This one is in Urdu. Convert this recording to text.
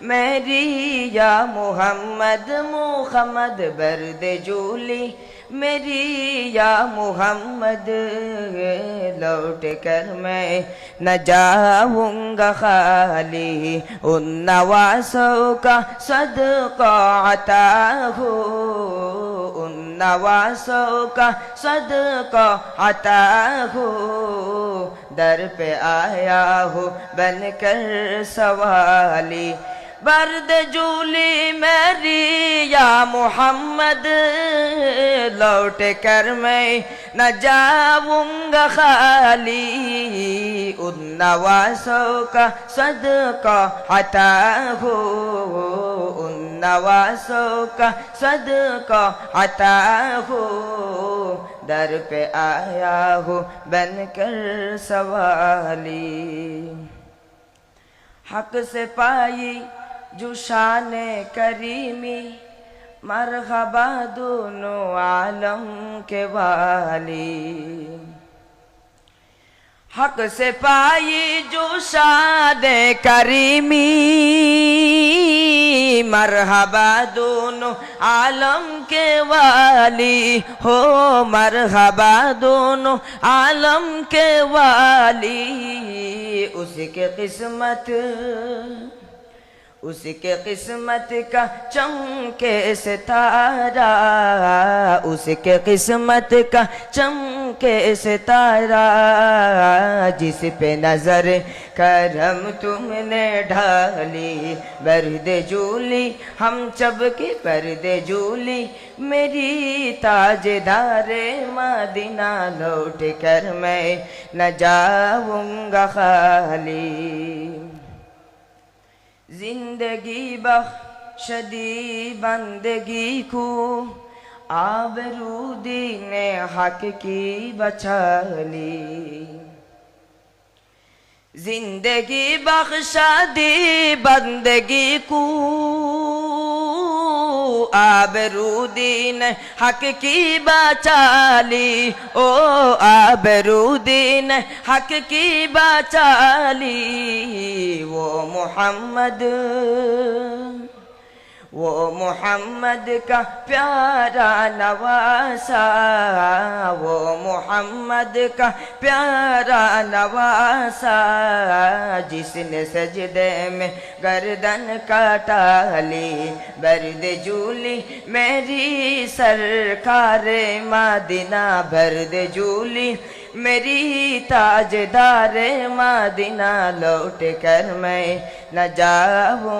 میری یا محمد محمد برد جولی میری یا محمد، لوٹ کر میں نہ جاؤں گا خالی، ان نواسوں کا صدقہ عطا ہو۔ ان نواسوں کا صدقہ عطا ہو۔ در پہ آیا ہو بن کر سوالی برد جولی میری یا محمد لوٹ کر میں نہ جاؤں گا خالی ان نواسوں کا صدقہ عطا ہو ان نواسوں کا صدقہ عطا ہو در پہ آیا ہو بن کر سوالی حق سے پائی جو شان کریمی مرحبا دونوں عالم کے والی۔ حق سے پائی جو شان کریمی مرحبا دونوں عالم کے والی۔ ہو مرحبا دونوں عالم کے والی۔ اس کے قسمت اس کے قسمت کا چمکے ستارہ اس کے قسمت کا چمکے ستارہ، جس پہ نظر کرم تم نے ڈھالی، برد جولی ہم چب کے برد جولی میری تاج دار مدینہ لوٹ کر میں نہ جاؤں گا خالی۔ زندگی بخش دی بندگی کو آبرودی نے حق کی بچا لی زندگی بخش دی بندگی کو আবরুদ্দিন হক কি বাচালি? ও আবরুদ্দিন হক কি বাচালি? ও মোহাম্মদ وہ محمد کا پیارا نواسا وہ محمد کا پیارا نواسا جس نے سجدے میں گردن کاٹا، لی برد جولی میری سرکار مدینہ، برد جولی میری تاجدار مدینہ، لوٹ کر میں نہ جاؤں۔